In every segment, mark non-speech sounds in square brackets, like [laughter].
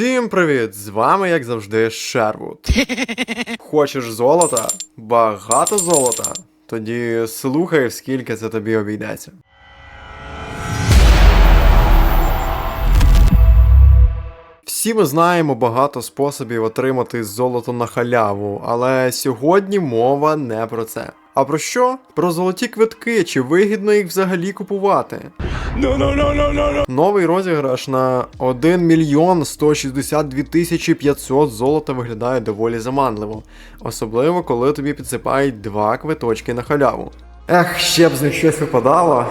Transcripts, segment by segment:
Всім привіт! З вами, як завжди, Шервуд. [laughs] Хочеш золота? Багато золота? Тоді слухай, скільки це тобі обійдеться. Всі ми знаємо багато способів отримати золото на халяву, але сьогодні мова не про це. А про що? Про золоті квитки, чи вигідно їх взагалі купувати? Новий розіграш на 1 мільйон 162 тисячі 500 золота виглядає доволі заманливо, особливо коли тобі підсипають два квиточки на халяву. Ех, ще б з них щось випадало.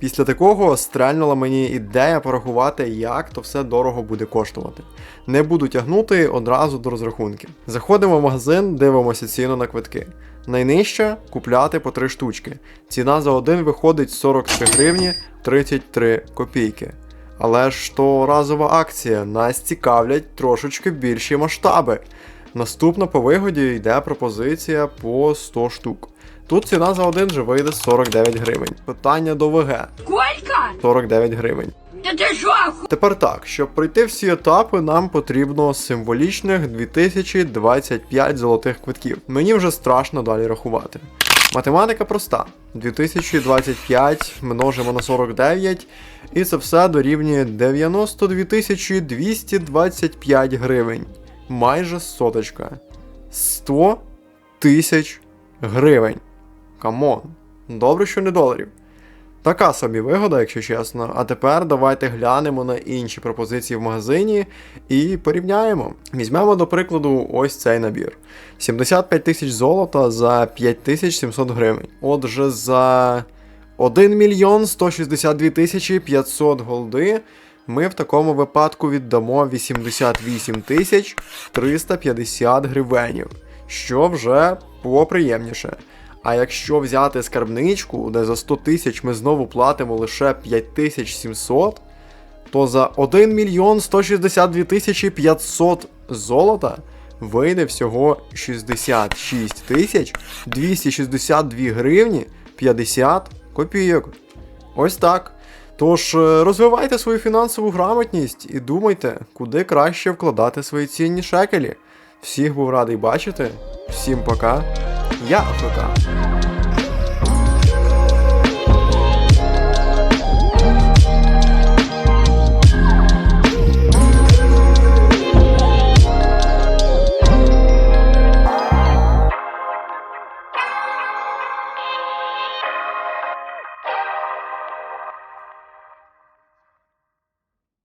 Після такого стрельнула мені ідея порахувати, як то все дорого буде коштувати. Не буду тягнути одразу до розрахунків. Заходимо в магазин, дивимося ціну на квитки. Найнижча купляти по 3 штучки. Ціна за один виходить 43 гривні 33 копійки. Але ж то разова акція, нас цікавлять трошечки більші масштаби. Наступна по вигоді йде пропозиція по 100 штук. Тут ціна за один же вийде 49 гривень. Питання до ВГ Сколько? 49 гривень. Шо. Тепер так, щоб пройти всі етапи, нам потрібно символічних 2025 золотих квитків. Мені вже страшно далі рахувати. Математика проста: 2025 множимо на 49, і це все дорівнює 92 225 гривень. Майже соточка. 100 тисяч гривень. Камон. Добре, що не доларів. Така собі вигода, якщо чесно. А тепер давайте глянемо на інші пропозиції в магазині і порівняємо. Візьмемо, до прикладу, ось цей набір: 75 тисяч золота за 5700 гривень. Отже, за 1 мільйон 162 тисячі 500 голди. Ми в такому випадку віддамо 88 тисяч 350 гривенів, що вже поприємніше. А якщо взяти скарбничку, де за 100 тисяч ми знову платимо лише 5700, то за 1 мільйон 162 тисячі 500 золота вийде всього 66 тисяч 262 гривні 50 копійок. Ось так. Тож е, розвивайте свою фінансову грамотність і думайте, куди краще вкладати свої цінні шекелі. Всіх був радий бачити. Всім пока. 一样，哥哥。